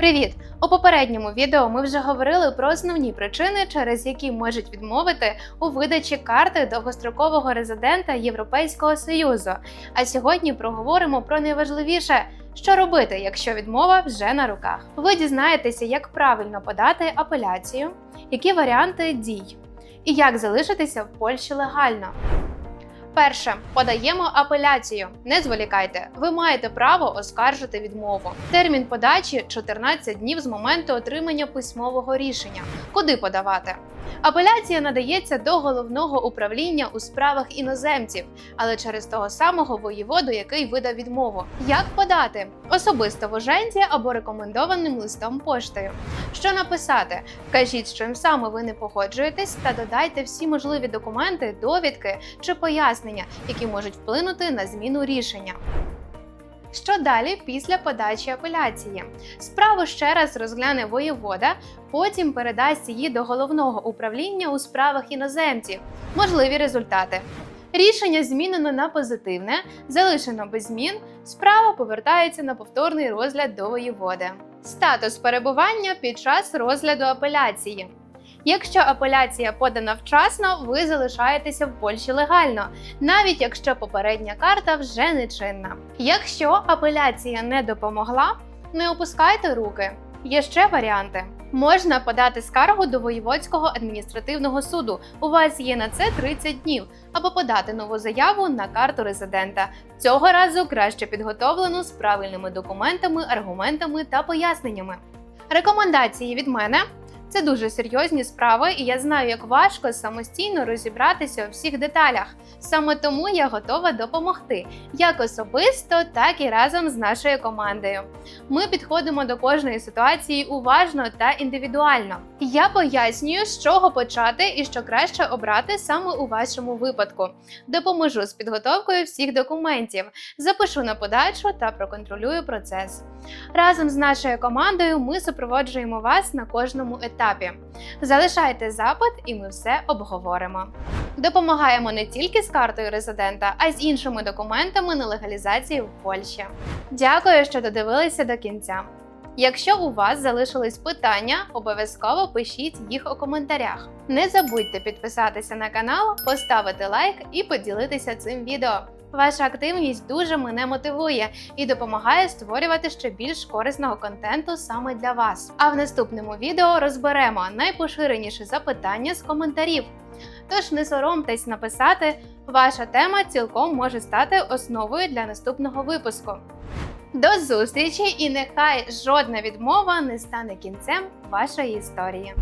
Привіт! У попередньому відео ми вже говорили про основні причини, через які можуть відмовити у видачі карти довгострокового резидента Європейського Союзу. А сьогодні проговоримо про найважливіше, що робити, якщо відмова вже на руках. Ви дізнаєтеся, як правильно подати апеляцію, які варіанти дій, і як залишитися в Польщі легально. Перше, подаємо апеляцію. Не зволікайте, ви маєте право оскаржити відмову. Термін подачі 14 днів з моменту отримання письмового рішення. Куди подавати? Апеляція надається до головного управління у справах іноземців, але через того самого воєводу, який видав відмову. Як подати? Особисто в оженці або рекомендованим листом поштою. Що написати? Вкажіть, з чим саме ви не погоджуєтесь, та додайте всі можливі документи, довідки чи пояснення, які можуть вплинути на зміну рішення. Що далі після подачі апеляції? Справу ще раз розгляне воєвода, потім передасть її до головного управління у справах іноземців. Можливі результати. Рішення змінено на позитивне, залишено без змін. Справа повертається на повторний розгляд до воєводи. Статус перебування під час розгляду апеляції. Якщо апеляція подана вчасно, ви залишаєтеся в Польщі легально, навіть якщо попередня карта вже не чинна. Якщо апеляція не допомогла, не опускайте руки. Є ще варіанти. Можна подати скаргу до воєводського адміністративного суду. У вас є на це 30 днів, або подати нову заяву на карту резидента. Цього разу краще підготовлену з правильними документами, аргументами та поясненнями. Рекомендації від мене це дуже серйозні справи, і я знаю, як важко самостійно розібратися у всіх деталях. Саме тому я готова допомогти як особисто, так і разом з нашою командою. Ми підходимо до кожної ситуації уважно та індивідуально. Я пояснюю, з чого почати і що краще обрати саме у вашому випадку. Допоможу з підготовкою всіх документів, запишу на подачу та проконтролюю процес. Разом з нашою командою ми супроводжуємо вас на кожному етапі. Залишайте запит, і ми все обговоримо. Допомагаємо не тільки з картою резидента, а й з іншими документами на легалізацію в Польщі. Дякую, що додивилися до кінця. Якщо у вас залишились питання, обов'язково пишіть їх у коментарях. Не забудьте підписатися на канал, поставити лайк і поділитися цим відео. Ваша активність дуже мене мотивує і допомагає створювати ще більш корисного контенту саме для вас. А в наступному відео розберемо найпоширеніші запитання з коментарів. Тож не соромтесь написати, ваша тема цілком може стати основою для наступного випуску. До зустрічі і нехай жодна відмова не стане кінцем вашої історії.